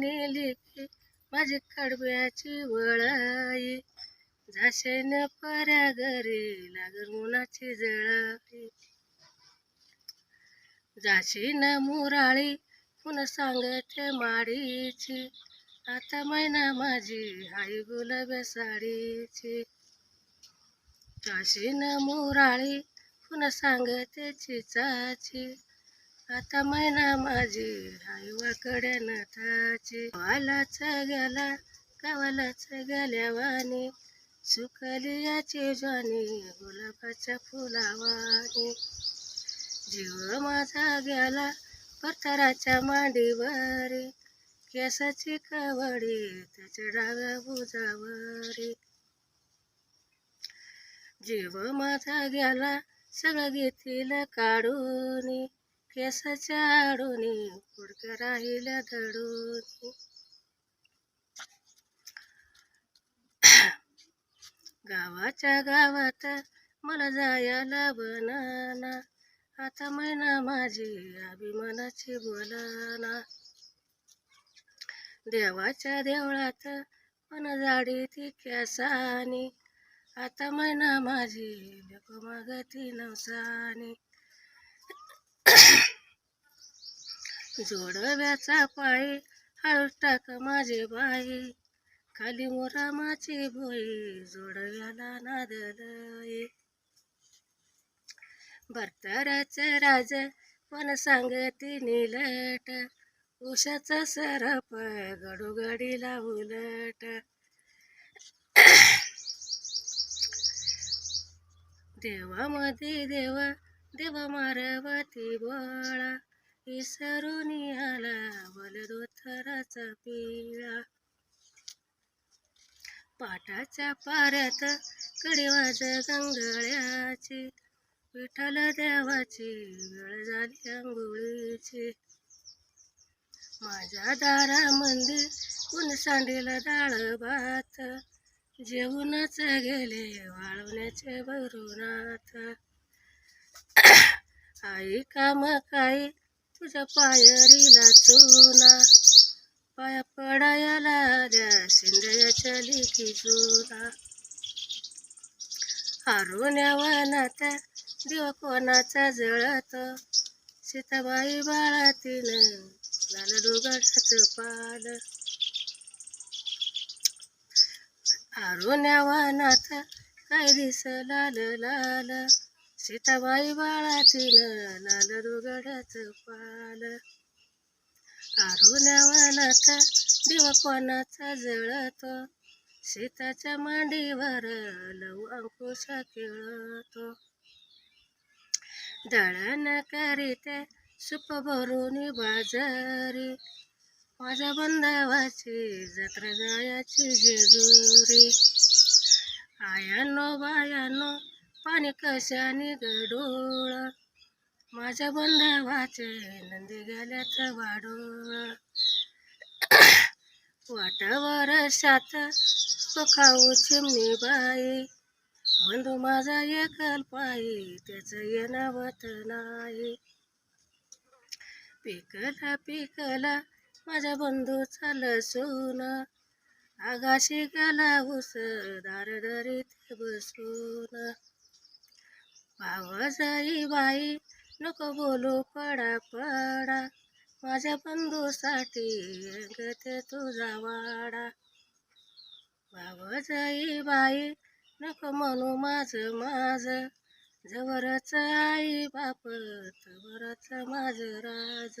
नेली की माझी कडब्याची वळाई जाशेन पऱ्या घरी लागल मुलाची जळाई जाशीन मुराळी पुन्हा सांगते माडीची आता मैना माझी आई गुलाब्या साडीची. जाशीन मुराळी पुन्हा सांगते चिचाची आता मैना माझी आई वाकड्या नथाची. वालाच गेला गावालाच गेल्यावानी. सुकली ज्वानी गुलाबाच्या फुलावानी. जीव माझा गेला पथराच्या मांडीवरी. केसाची कवडी त्याच्या डाव्या बुजावरी जीव माझा गेला सगळं घेतील काढून. केसाच्या आडून पुडक्या राहिल्या धडून. गावाच्या गावात मला जायला बनाना. आता मैना माझी अभिमानाची बोलाना. देवाच्या देवळात पण जाडी ती केसानी. आता मैना माझी लोक मागती नवसानी. जोडव्याचा पायी हळू टाक माझे बाई. खाली मोरामाची भोई जोडव्याला नादलय. भरताराचं राज पण सांगती निलट. उशाचा सरप गडोगडीला उलट देवामध्ये देव देव मारवती बोळा विसरून आला बलदोथराचा पिळा. पाटाच्या पाऱ्यात कडीवाज गंगळ्याची विठ्ठल देवाची वेळ झाली अंघोळीची माझ्या दारामध्ये कुण सांडील डाळ भात जेवूनच गेले वाळवण्याचे भरूनाथ. आई काम काय तुझ्या पायरीला चुना. पाया पडायला द्या शिंदयाच्या लिखी जुना. हारुण्या वनात दिवा कोणाचा जळत. सीताबाई बाळातील लाल डोगाचं पाल. हारुण्या वनात काय दिस लाल लाल. सीताबाई बाळातील लाल डोगाचं पाल आरुण्या वनात दिवा कोणाचा जळतो? सीताच्या मांडीवर लव अंकुश खेळतो दळण करीते सुप भरून बाजारी. माझ्या बंधावाची जत्रा जायाची जेजुरी. आयानो बायानो पाणी कशाने गडोळ माझ्या बंधवाचे नंदी गेल्यात वाडोळ वाटावर शात सुखाऊची मी बाई. बंधू माझा एकल पायी त्याचं येणावत नाही. पिकला पिकला माझ्या बंधूचा लसून आगाशी गेला ऊस दारदरीत बसून. भाव बाई नको बोलू पडा पडा माझ्या बंधूसाठी गते तुझा वाडा. भाव बाई नको म्हणू माझं माझं. जवरच आई बाप तवरच माझं राज.